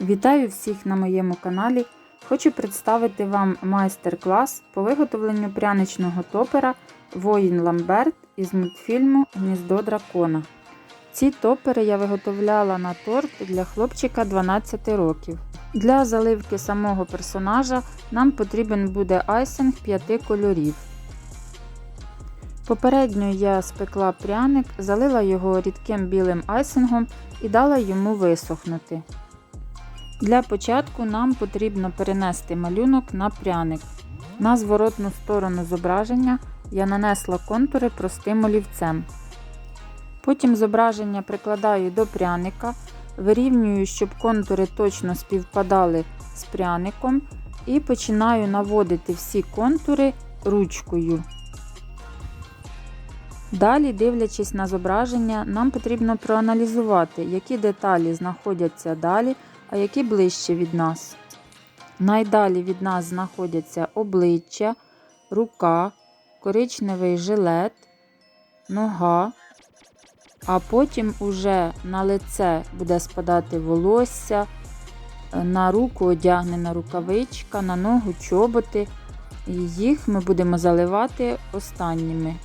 Вітаю всіх на моєму каналі. Хочу представити вам майстер-клас по виготовленню пряничного топера Воїн Ламберт із мультфільму Гніздо дракона. Ці топери я виготовляла на торт для хлопчика 12 років. Для заливки самого персонажа нам потрібен буде айсинг 5 кольорів. Попередньо я спекла пряник, залила його рідким білим айсингом і дала йому висохнути. Для початку нам потрібно перенести малюнок на пряник. На зворотну сторону зображення я нанесла контури простим олівцем. Потім зображення прикладаю до пряника, вирівнюю, щоб контури точно співпадали з пряником, і починаю наводити всі контури ручкою. Далі, дивлячись на зображення, нам потрібно проаналізувати, які деталі знаходяться далі, а які ближче від нас. Найдалі від нас знаходяться обличчя, рука, коричневий жилет, нога, а потім уже на лице буде спадати волосся, на руку одягнена рукавичка, на ногу чоботи. І їх ми будемо заливати останніми.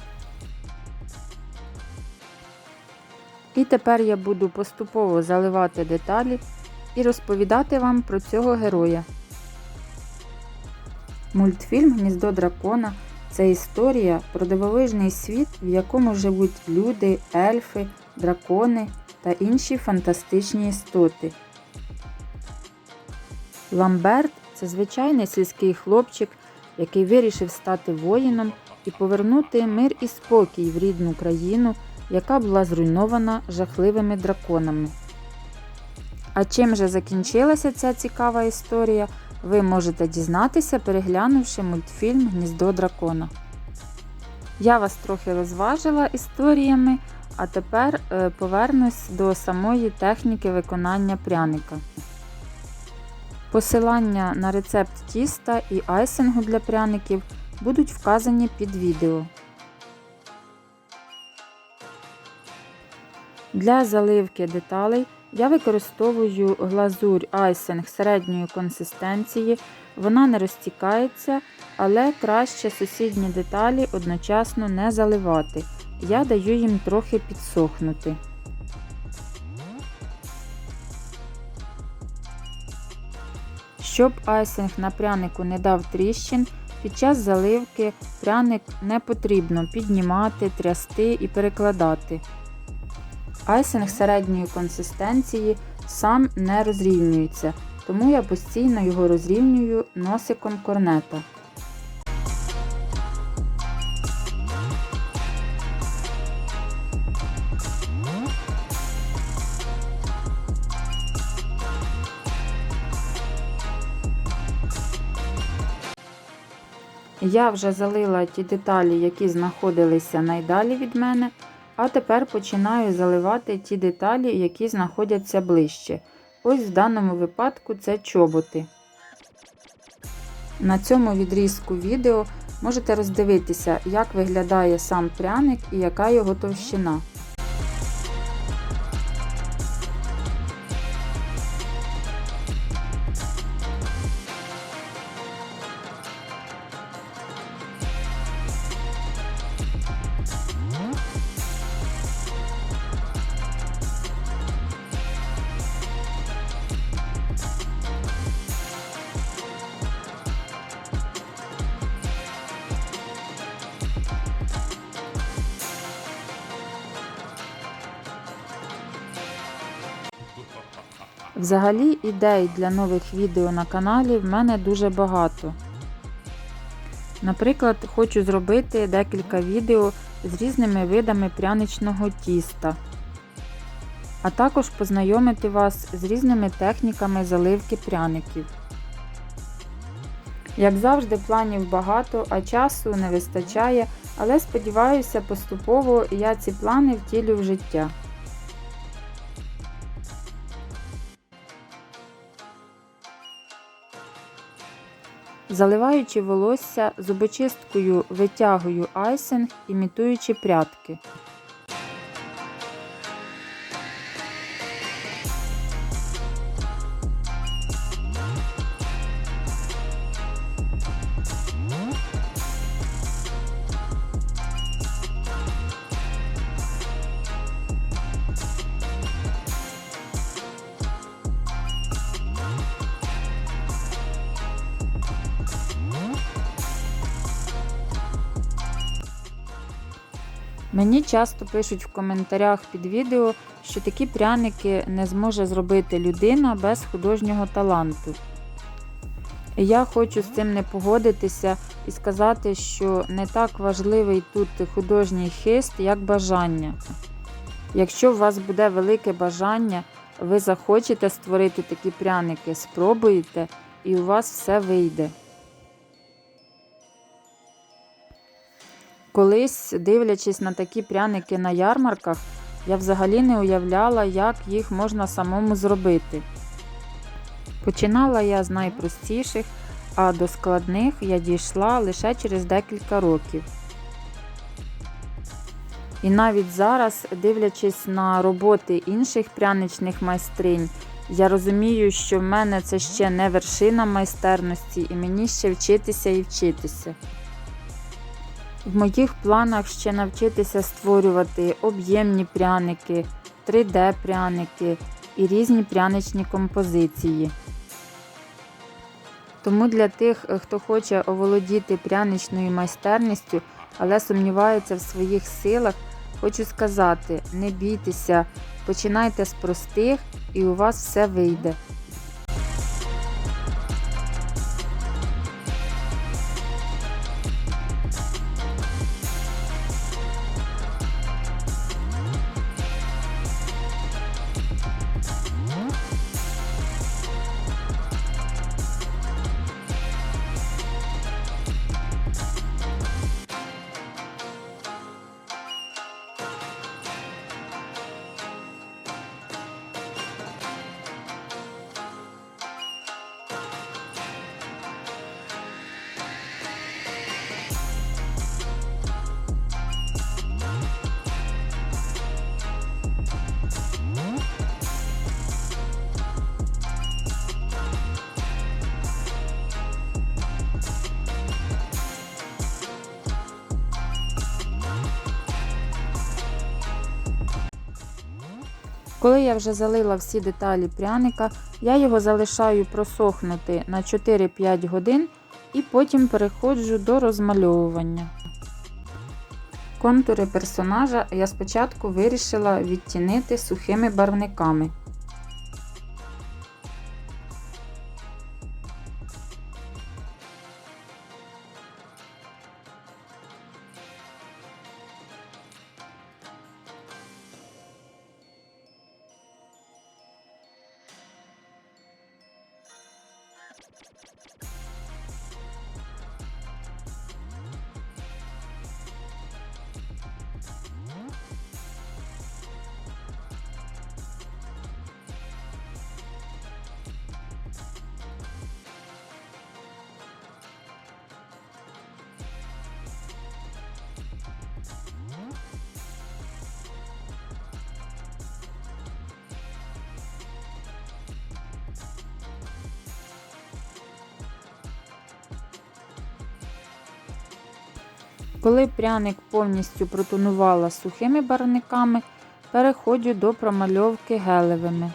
І тепер я буду поступово заливати деталі і розповідати вам про цього героя. Мультфільм Гніздо дракона це історія про дивовижний світ, в якому живуть люди, ельфи, дракони та інші фантастичні істоти. Ламберт це звичайний сільський хлопчик, який вирішив стати воїном і повернути мир і спокій в рідну країну, яка була зруйнована жахливими драконами. А чим же закінчилася ця цікава історія, ви можете дізнатися, переглянувши мультфільм Гніздо дракона. Я вас трохи розважила історіями, а тепер е, повернусь до самої техніки виконання пряника. Посилання на рецепт тіста і айсингу для пряників будуть вказані під відео. Для заливки деталей я використовую глазурь айсинг середньої консистенції, вона не розтікається, але краще сусідні деталі одночасно не заливати. Я даю їм трохи підсохнути. Щоб айсинг на прянику не дав тріщин, під час заливки пряник не потрібно піднімати, трясти і перекладати. Айсинг середньої консистенції сам не розрівнюється, тому я постійно його розрівнюю носиком корнета. Я вже залила ті деталі, які знаходилися найдалі від мене. А тепер починаю заливати ті деталі, які знаходяться ближче. Ось в даному випадку це чоботи. На цьому відрізку відео можете роздивитися, як виглядає сам пряник і яка його товщина. Взагалі ідей для нових відео на каналі в мене дуже багато. Наприклад, хочу зробити декілька відео з різними видами пряничного тіста, а також познайомити вас з різними техніками заливки пряників. Як завжди, планів багато, а часу не вистачає, але сподіваюся, поступово я ці плани втілю в життя. Заливаючи волосся, зубочисткою витягую айсинг, імітуючи прядки. Мені часто пишуть в коментарях під відео, що такі пряники не зможе зробити людина без художнього таланту. Я хочу з цим не погодитися і сказати, що не так важливий тут художній хист, як бажання. Якщо у вас буде велике бажання, ви захочете створити такі пряники, спробуєте і у вас все вийде. Колись, дивлячись на такі пряники на ярмарках, я взагалі не уявляла, як їх можна самому зробити. Починала я з найпростіших, а до складних я дійшла лише через декілька років. І навіть зараз, дивлячись на роботи інших пряничних майстринь, я розумію, що в мене це ще не вершина майстерності, і мені ще вчитися і вчитися. В моїх планах ще навчитися створювати об'ємні пряники, 3D-пряники і різні пряничні композиції. Тому для тих, хто хоче оволодіти пряничною майстерністю, але сумнівається в своїх силах, хочу сказати: не бійтеся, починайте з простих і у вас все вийде. Коли я вже залила всі деталі пряника, я його залишаю просохнути на 4-5 годин і потім переходжу до розмальовування. Контури персонажа я спочатку вирішила відтінити сухими барвниками. Коли пряник повністю протонувала сухими барвниками, переходжу до промальовки гелевими.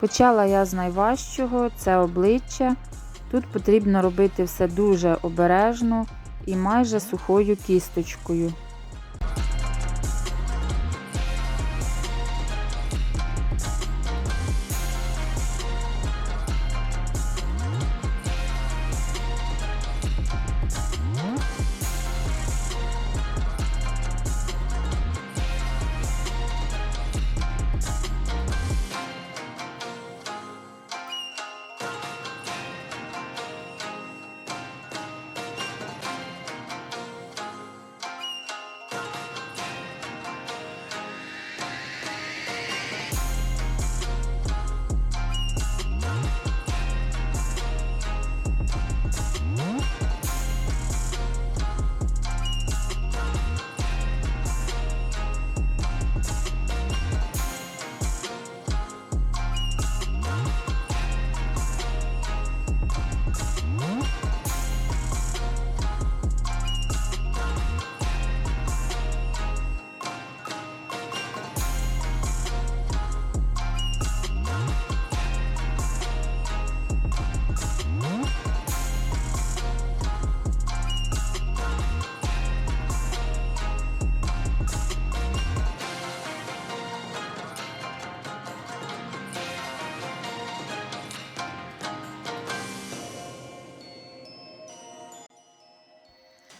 Почала я з найважчого це обличчя. Тут потрібно робити все дуже обережно і майже сухою кісточкою.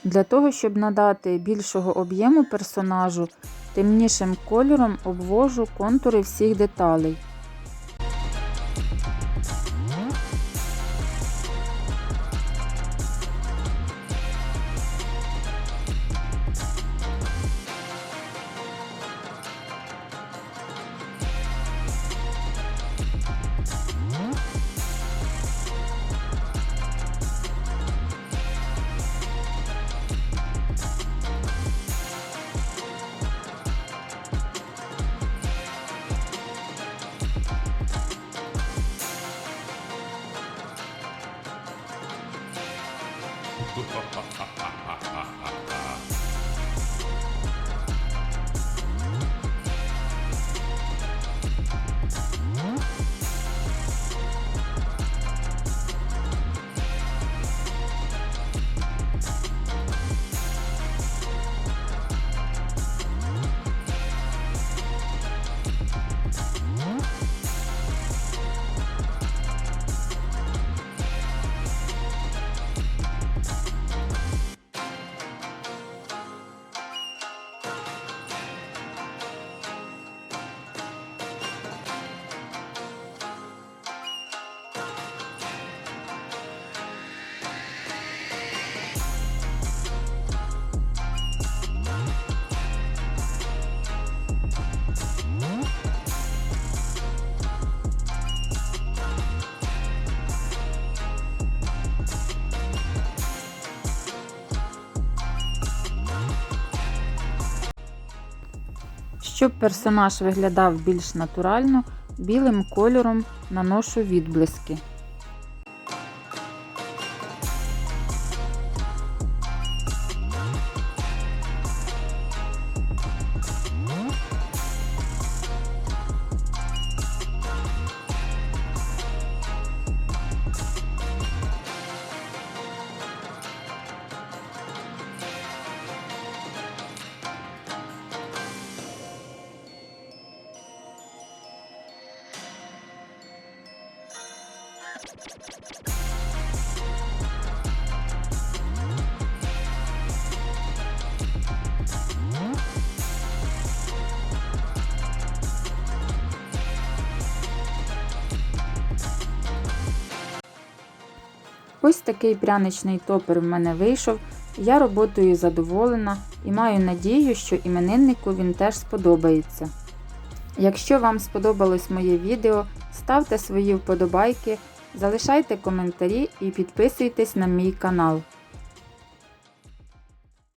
Для того, щоб надати більшого об'єму персонажу, темнішим кольором обвожу контури всіх деталей. Щоб персонаж виглядав більш натурально, білим кольором наношу відблиски. Ось такий пряничний топер в мене вийшов. Я роботою задоволена і маю надію, що імениннику він теж сподобається. Якщо вам сподобалось моє відео, ставте свої вподобайки, залишайте коментарі і підписуйтесь на мій канал.